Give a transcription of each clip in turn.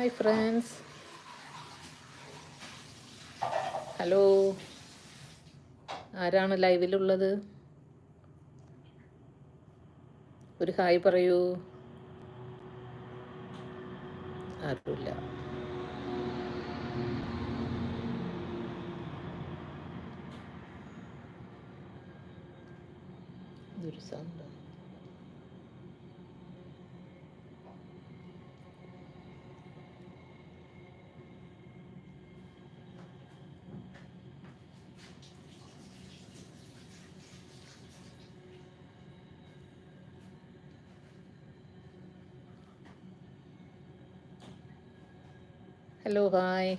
Hi friends hello ആരാണ് ലൈവിലുള്ളത്? ഒരു hi പറയൂ. ആരുമില്ല. ഇതൊരു സൗണ്ട്. Hello hi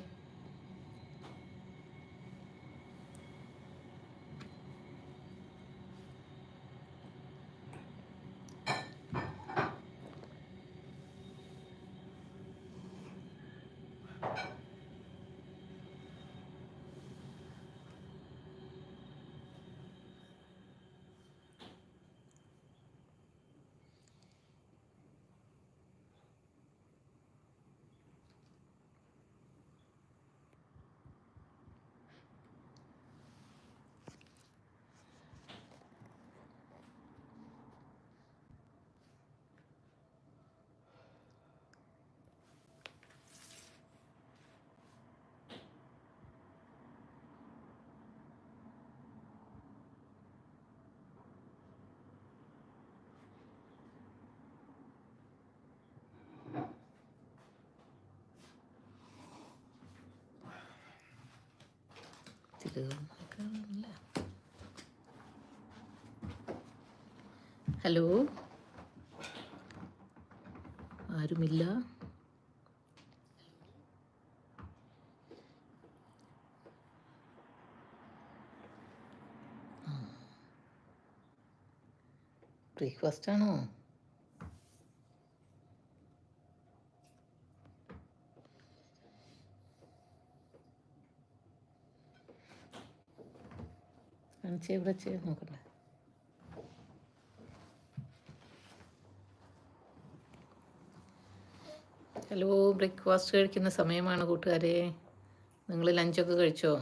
hello? ആരുമില്ല? ബ്രേക്ക്ഫാസ്റ്റ് ആണോ കാണിച്ചേ ഇവിടെ ചെയ്ത് നോക്കട്ടെ. ഹലോ ബ്രേക്ക്ഫാസ്റ്റ് കഴിക്കുന്ന സമയമാണ് കൂട്ടുകാരെ. നിങ്ങൾ ലഞ്ചൊക്കെ കഴിച്ചോ?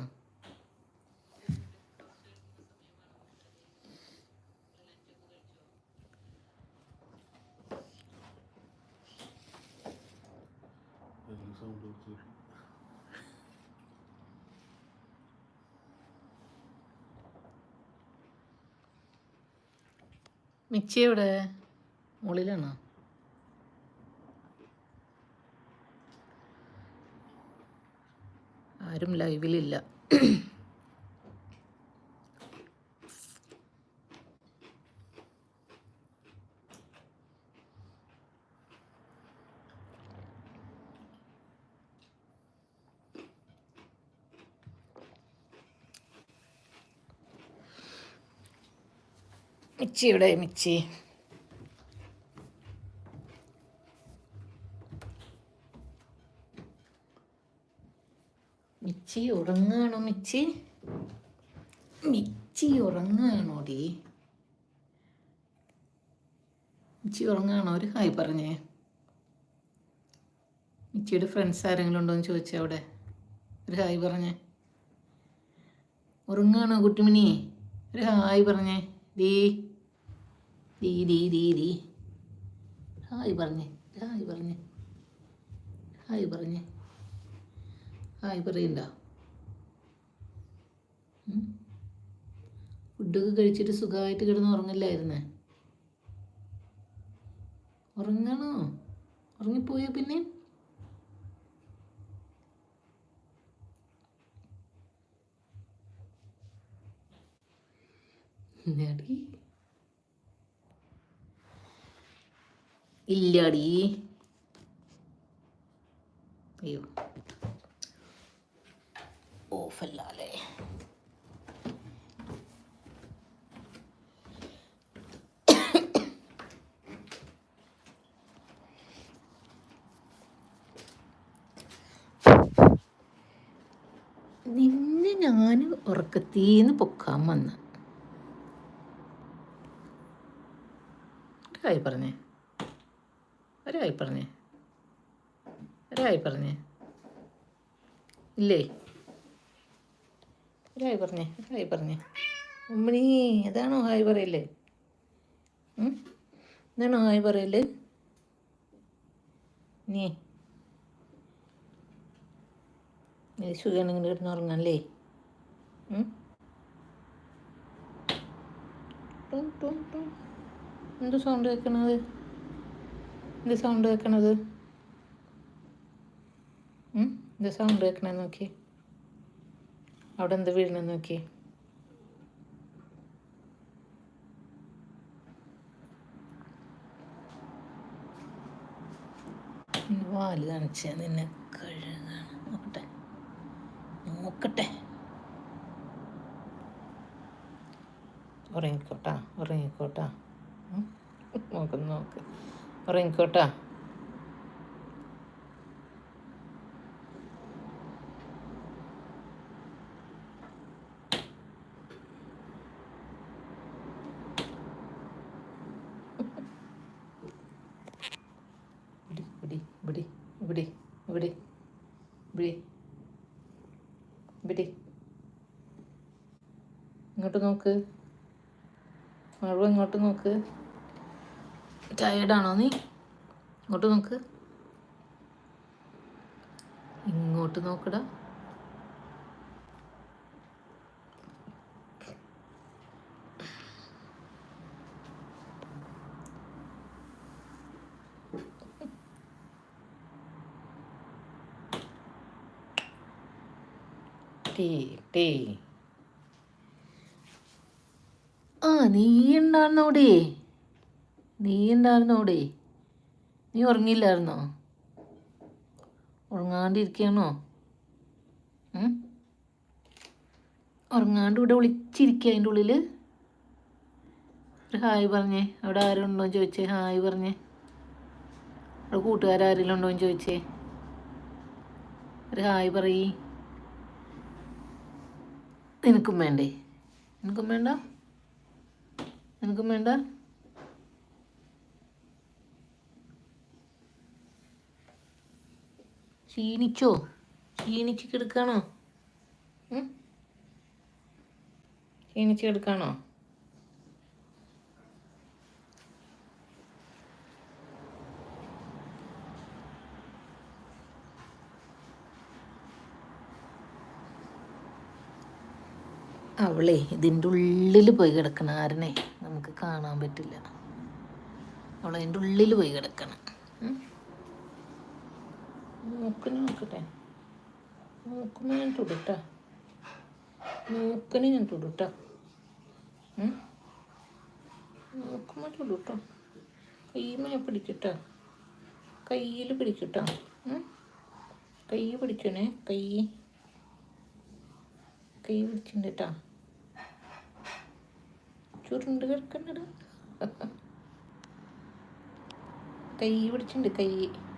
മിച്ചി എവിടെ? മുകളിലാണോ? ആരും ലൈവിലില്ല മിച്ചി ഇവിടെ മിച്ചി. മിച്ചി ഉറങ്ങാണോ മിച്ചി? മിച്ചി ഉറങ്ങാണോടി? മിച്ചി ഉറങ്ങാണോ? ഒരു ഹായ് പറഞ്ഞേ. മിച്ചിയുടെ ഫ്രണ്ട്സ് ആരെങ്കിലും ഉണ്ടോ എന്ന് ചോദിച്ചേ അവിടെ. ഒരു ഹായ് പറഞ്ഞേ. ഉറങ്ങാണോ കുട്ടിമിനി ഒരു ഹായ് പറഞ്ഞേ. ദീ ദീ ദീ ദീ ദീ ഹായ് പറഞ്ഞേ ഹായ് പറഞ്ഞേ ഹായ് പറഞ്ഞേ. ഹായ് പറയണ്ട. ഫുഡൊക്കെ കഴിച്ചിട്ട് സുഖമായിട്ട് കിടന്ന് ഉറങ്ങില്ലായിരുന്നേ? ഉറങ്ങണോ? ഉറങ്ങിപ്പോയോ പിന്നെ? ഇല്ലാടി ഇല്ലാടി. അയ്യോ. ഓഫല്ലാലേ നിന്നെ ഞാൻ ഉറക്കത്തീന്ന് പൊക്കാൻ വന്ന. ഒരായി പറഞ്ഞേ. ഒരായി പറഞ്ഞേ. ഒരായി പറഞ്ഞേ. ഇല്ലേ? ഒരായി പറഞ്ഞേ ഒരായി പറഞ്ഞേ. ഉമ്മണി അതാണോ ഹായ് പറയല്ലേ എന്താണോ ഹായ് പറയൽ? നീ നീ സുഖമാണെങ്കിൽ കിടന്ന് ഉറങ്ങാല്ലേ. എന്ത് സൗണ്ട് കേൾക്കണത് എന്ത് സൗണ്ട് കേൾക്കണത്? എന്ത് സൗണ്ട് കേൾക്കണേ നോക്കി. അവിടെ എന്ത് വീഴണ നോക്കി. വാൽ കാണിച്ച നിന്നെ കഴുകാണ്. നോക്കട്ടെ. നോക്കട്ടെ. ഉറങ്ങിക്കോട്ടാ ഉറങ്ങിക്കോട്ടാ? നോക്ക് നോക്ക്. ഉറങ്ങിക്കോട്ടാ ഇവിടെ ഇങ്ങോട്ട് നോക്ക്. മഴ ഇങ്ങോട്ട് നോക്ക്. ടയർഡാണോ നീ? ഇങ്ങോട്ട് നോക്ക്. ഇങ്ങോട്ട് നോക്കടാ. ടീ ടീ. ആ നീ ഉണ്ടായിരുന്നോടെ നീ ഉണ്ടായിരുന്നോടെ നീ ഉറങ്ങിയില്ലായിരുന്നോ? ഉറങ്ങാണ്ടിരിക്കണോ? ഉറങ്ങാണ്ട് ഇവിടെ വിളിച്ചിരിക്കുക അതിന്റെ ഉള്ളിൽ ഒരു ഹായ് പറഞ്ഞേ. അവിടെ ആരുണ്ടോ ചോദിച്ചേ. ഹായ് പറഞ്ഞേ. അവിടെ കൂട്ടുകാരാരെങ്കിലും ഉണ്ടോ എന്ന് ചോദിച്ചേ. ഒരു ഹായ് പറയ്. നിനക്കും വേണ്ടേ? നിനക്കും വേണ്ട? നിനക്കും വേണ്ട? ക്ഷീണിച്ചോ? ക്ഷീണിച്ച് കിടക്കാണോ? ക്ഷീണിച്ച് കിടക്കാണോ? അവളെ ഇതിന്റെ ഉള്ളിൽ പോയി കിടക്കണം ആരനെ. നമുക്ക് കാണാൻ പറ്റില്ല. അവളതിന്റെ ഉള്ളിൽ പോയി കിടക്കണം? മൂക്കിന് നോക്കട്ടെ. മൂക്കുമ്പോൾ ഞാൻ തുടട്ട. മൂക്കിന് ഞാൻ തുടട്ട. മൂക്കുമ്പോൾ തൊടുട്ടോ. കയ്യുമ്മ ഞാൻ പിടിക്കട്ടാ. കയ്യിൽ പിടിക്കട്ട? കൈ പിടിക്കണേ. കൈ. കൈ പിടിച്ചിട്ടുണ്ട് ചുരുണ്ട് കിടക്കണ്ടടാ. കൈ പിടിച്ചിട്ടുണ്ട് കൈ.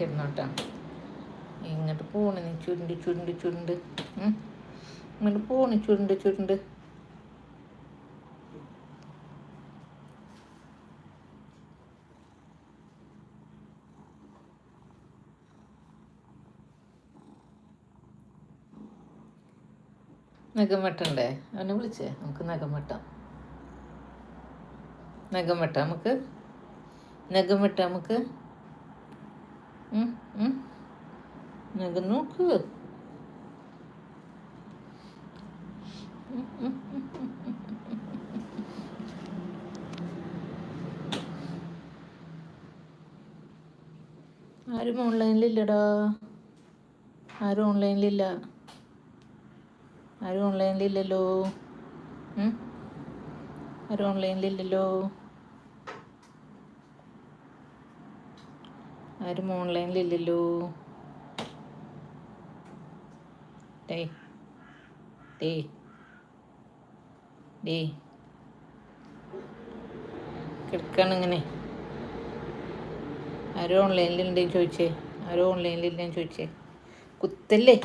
കിടന്നോട്ടാ. ഇങ്ങോട്ട് പോണ് നീ ചുരുണ്ട് ചുരുണ്ട് ചുരുണ്ട്. ഇങ്ങോട്ട് പോണ് ചുരുണ്ട് ചുരുണ്ട്. നഖം വെട്ടണ്ടേ? അവനെ വിളിച്ചേ? നമുക്ക് നഖം വെട്ടാം. നഖം വെട്ടാം നമുക്ക്? നഖം വെട്ടാം നമുക്ക്? നഖം നോക്ക്. ആരും ഓൺലൈനിലില്ലടാ. ആരും ഓൺലൈനിലില്ല. ആരും ഓൺലൈനിലില്ലല്ലോ? ആരും ഓൺലൈനിലില്ലല്ലോ. ആരും ഓൺലൈനിലില്ലല്ലോ. ഡേ ഡേ ഡേ കിടക്കാണിങ്ങനെ ആരും ഓൺലൈനിലുണ്ടെന്ന് ചോദിച്ചേ. ആരും ഓൺലൈനിലില്ലെന്ന് ചോദിച്ചേ. കുത്തല്ലേ?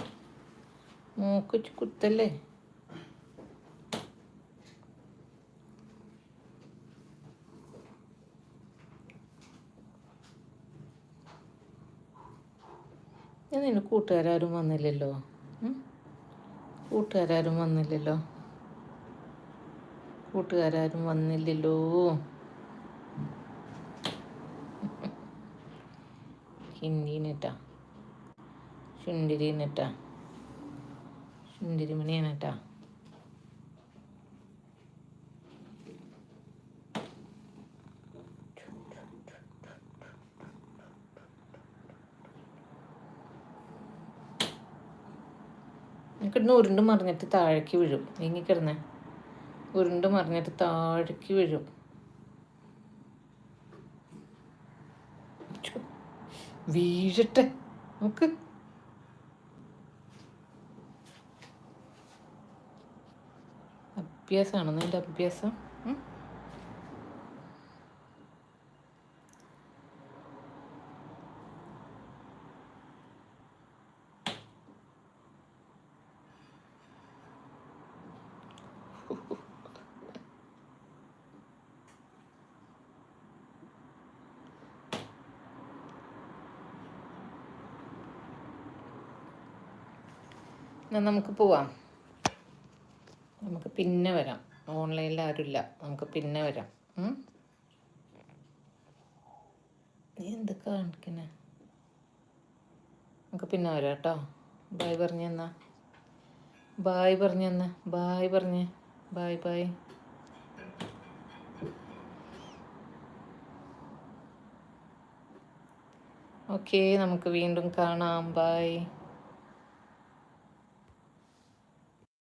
മൂക്ക് കുത്തല്ലേ? നിന്റെ കൂട്ടുകാരും വന്നില്ലല്ലോ? കൂട്ടുകാരും വന്നില്ലല്ലോ. കൂട്ടുകാരും വന്നില്ലല്ലോ. ഹിന്ദിനെട്ടാ. ശുണ്ടിരിനട്ടാ ശുണ്ടിരിമണിയാനട്ടാ കിടന്ന് ഉരുണ്ട് മറിഞ്ഞിട്ട് താഴേക്ക് വീഴും. നീങ്ങിക്കിടന്നേ ഉരുണ്ട് മറിഞ്ഞിട്ട് താഴേക്ക് വീഴും. വീഴട്ടെ നമുക്ക് അഭ്യാസമാണ് നിന്റെ അഭ്യാസം? ഉം? എന്നാ നമുക്ക് പോവാം. നമുക്ക് പിന്നെ വരാം. ഓൺലൈനിൽ ആരുമില്ല. നമുക്ക് പിന്നെ വരാം? നീ എന്ത് കാണിക്കണേ? നമുക്ക് പിന്നെ വരാം കേട്ടോ. ബായ് പറഞ്ഞെന്നാ ബായ് പറഞ്ഞെന്നാ ബായ് പറഞ്ഞേ. ബായ് ബായ് ഓക്കെ നമുക്ക് വീണ്ടും കാണാം. ബായ്